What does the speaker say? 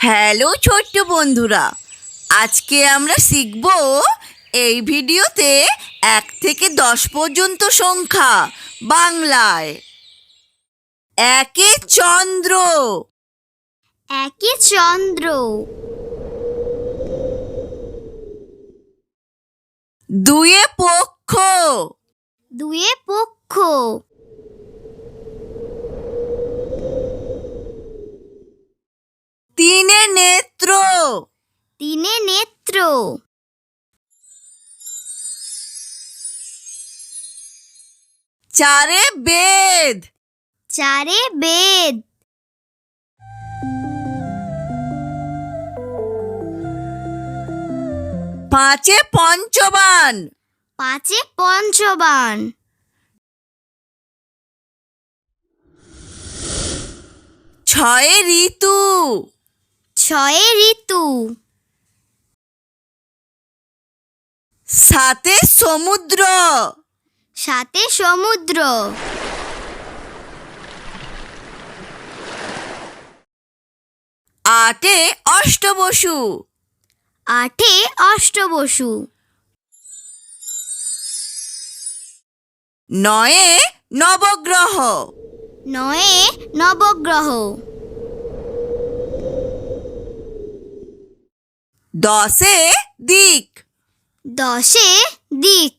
Hello ছোট্ট বন্ধুরা আজকে আমরা শিখব এই ভিডিওতে এক থেকে দশ পর্যন্ত সংখ্যা বাংলায়। একে চন্দ্র। একে চন্দ্র। দুয়ে পক্ষ। দুয়ে পক্ষ। তিনে নেত্র। চারে বেদ। চারে বেদ। পাঁচে পঞ্চবান। পাঁচে পঞ্চবান। ছয়ে ঋতু। ছয়ে ঋতু। সাতে সমুদ্র। সাতে সমুদ্র। আটে অষ্টবসু। আটে অষ্টবসু। নয়ে নবগ্রহ। নয়ে নবগ্রহ। দশে দিক। দশে দিক।